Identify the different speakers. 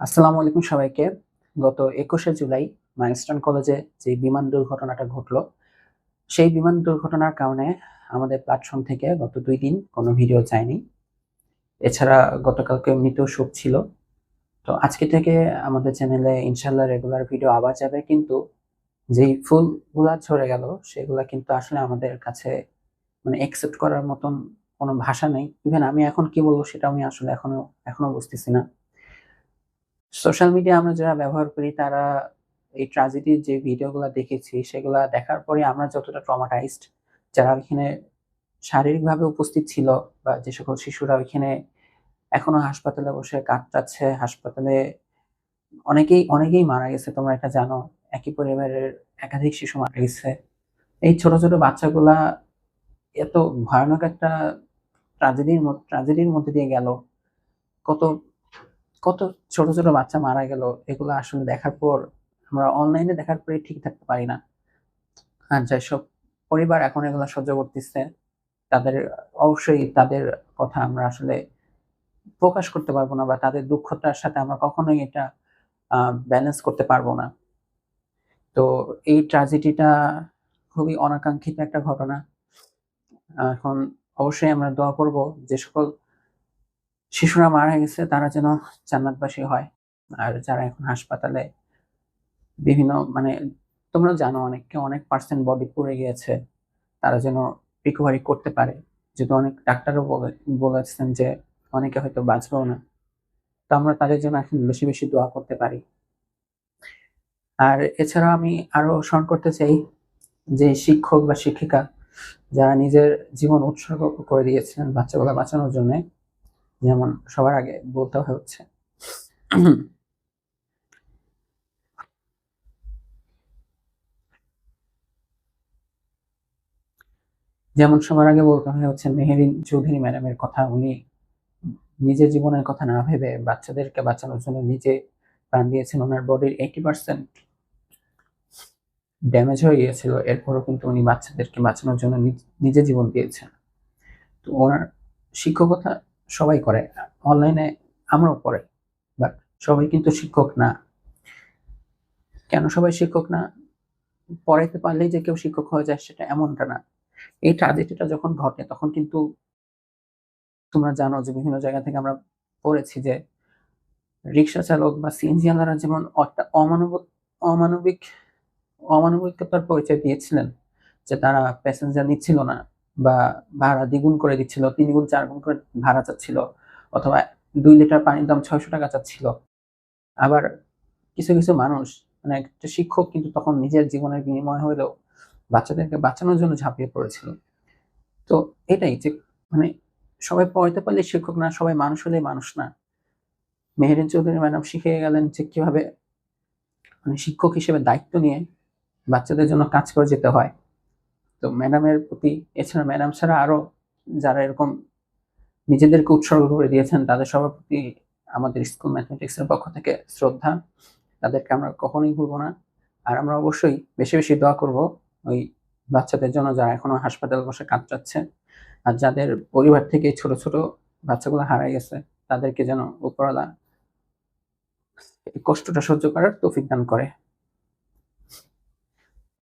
Speaker 1: আসসালামু আলাইকুম সবাইকে। গত একুশে জুলাই মাইলস্টোন কলেজে যে বিমান দুর্ঘটনাটা ঘটলো, সেই বিমান দুর্ঘটনার কারণে আমাদের প্ল্যাটফর্ম থেকে গত দুই দিন কোনো ভিডিও যায়নি। এছাড়া গতকালকে এমনিতেও শোক ছিল। তো আজকে থেকে আমাদের চ্যানেলে ইনশাল্লাহ রেগুলার ভিডিও আবার যাবে, কিন্তু যেই ফুলগুলা ঝরে গেল, সেগুলা কিন্তু আসলে আমাদের কাছে মানে একসেপ্ট করার মতন কোনো ভাষা নেই। ইভেন আমি এখন কি বলব সেটা আমি আসলে এখনও এখনও বুঝতেছি না। সোশ্যাল মিডিয়া আমরা যারা ব্যবহার করি, তারা এই ট্রাজেডির যে ভিডিওগুলো দেখেছি, সেগুলা দেখার পরে আমরা যতটা ট্রমাটাইজড যারা ওইখানে শারীরিকভাবে উপস্থিত ছিল বা যে সকল শিশুরা ওইখানে এখনও হাসপাতালে বসে কাটাচ্ছে হাসপাতালে অনেকেই অনেকেই মারা গেছে, তোমরা এটা জানো। একই পরিবারের একাধিক শিশু মারা গেছে। এই ছোট ছোট বাচ্চাগুলা এত ভয়ানক একটা ট্রাজেডির ট্রাজেডির মধ্যে দিয়ে গেল। কত কত ছোট ছোট বাচ্চা মারা গেল, এগুলো আসলে দেখার পর আমরা অনলাইনে দেখার পরে ঠিক থাকতে পারি না। আর যাই সব পরিবার এখন এগুলো সহ্য করতেছে, তাদের অবশ্যই তাদের কথা আমরা আসলে প্রকাশ করতে পারব না বা তাদের দুঃখটার সাথে আমরা কখনোই এটা ব্যালেন্স করতে পারব না। তো এই ট্রাজেডিটা খুবই অনাকাঙ্ক্ষিত একটা ঘটনা। এখন অবশ্যই আমরা দোয়া করব যে সকল শিশুরা মারা গেছে, তারা যেন জান্নাতবাসী হয়। আর যারা এখন হাসপাতালে বিভিন্ন মানে তোমরা জানো অনেককে, অনেক পার্সেন্ট বডি পড়ে গিয়েছে। তারা যেন রিকভারি করতে পারে। যেহেতু অনেক ডাক্তারও বলে, বলেছেন যে অনেকে হয়তো বাঁচবেও না। তো আমরা তাদের জন্য এখন বেশি বেশি দোয়া করতে পারি। আর এছাড়াও আমি আরও স্মরণ করতে চাই যে শিক্ষক বা শিক্ষিকা যারা নিজের জীবন উৎসর্গ করে দিয়েছিলেন বাচ্চাগুলো বাঁচানোর জন্য যেমন সবার আগে বলতে হচ্ছে। যেমন সবার আগে বলতে হয় হচ্ছে মেহেরিন চৌধুরী ম্যাডামের কথা, উনি নিজের জীবনের কথা না ভেবে বাচ্চাদেরকে বাঁচানোর জন্য নিজে প্রাণ দিয়েছেন ওনার বডির এইটি পার্সেন্ট ড্যামেজ হয়ে গিয়েছিল, এরপরও কিন্তু উনি বাচ্চাদেরকে বাঁচানোর জন্য নিজে জীবন দিয়েছেন। তো ওনার শিক্ষকতা সবাই করে। অনলাইনে আমরাও পড়ে বাট সবাই কিন্তু শিক্ষক না। কেন সবাই শিক্ষক না? পড়াইতে পারলেই যে কেউ শিক্ষক হয়ে যায় সেটা এমনটা না। এই ট্রাজেডিটা যখন ঘটে, তখন কিন্তু তোমরা জানো যে বিভিন্ন জায়গা থেকে আমরা পড়েছি যে রিক্সা চালক বা সিএনজি আলারা যেমন একটা অমানব অমানবিক, অমানবিকতার পরিচয় দিয়েছিলেন যে তারা প্যাসেঞ্জার নিচ্ছিল না। বা ভাড়া দ্বিগুণ করে দিচ্ছিল তিন গুণ চার গুণ করে ভাড়া চাচ্ছিল, অথবা দুই লিটার পানির দাম ছয়শো টাকা চাচ্ছিল। আবার কিছু কিছু মানুষ মানে একটা শিক্ষক কিন্তু তখন নিজের জীবনের বিনিময় হলেও বাচ্চাদেরকে বাঁচানোর জন্য ঝাঁপিয়ে পড়েছিল। তো এটাই যে মানে সবাই পড়াতে পারলে শিক্ষক না, সবাই মানুষ হলে মানুষ না। মেহেরিন চৌধুরী ম্যাডাম শিখে গেলেন যে কীভাবে মানে শিক্ষক হিসেবে দায়িত্ব নিয়ে বাচ্চাদের জন্য কাজ করে যেতে হয়। তো ম্যাডামের প্রতি, এছাড়া ম্যাডাম ছাড়া আরও যারা এরকম নিজেদেরকে উৎসর্গ করে দিয়েছেন, তাদের সবার প্রতি আমাদের স্কুল ম্যাথমেটিক্সের পক্ষ থেকে শ্রদ্ধা। তাদেরকে আমরা কখনোই ভুলবো না। আর আমরা অবশ্যই বেশি বেশি দোয়া করব ওই বাচ্চাদের জন্য যারা এখনও হাসপাতালে বসে কাটাচ্ছে আর যাদের পরিবার থেকে ছোট ছোট বাচ্চাগুলো হারাই গেছে, তাদেরকে যেন উপরওয়ালা কষ্টটা সহ্য করার তৌফিক দান করে।